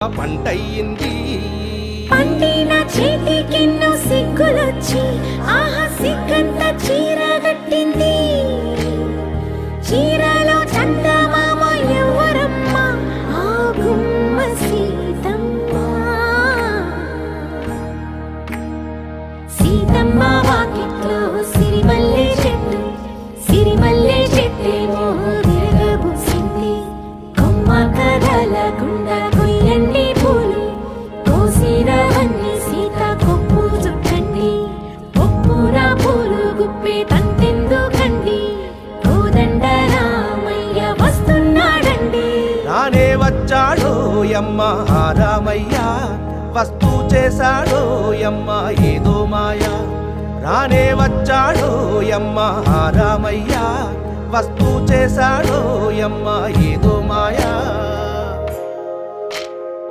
పంటయింది పండిన చేతికెన్నో సిగ్గులొచ్చి ఆహా సిగ్గంత చీర కట్టింది. చీరలో చందమామ ఎవరమ్మ ఆ గుమ్మ సీతమ్మ. సీతమ్మ వాకిట్లో సిరిమల్లె చెట్టు సిరిమల్లె చెట్టేమో తిరగబూసింది. కొమ్మ కదలకుండా పూలు గుప్పే తంతెందుకండి కోదండ రామయ్య వస్తున్నాడండి. రానే వచ్చాడో యమ్మ రామయ్య. వస్తూ చేశాడో యమ్మ ఏదో మాయా. రానే వచ్చాడో యమ్మ ఆ రామయ్య. వస్తూ యమ్మ ఏదో మాయా.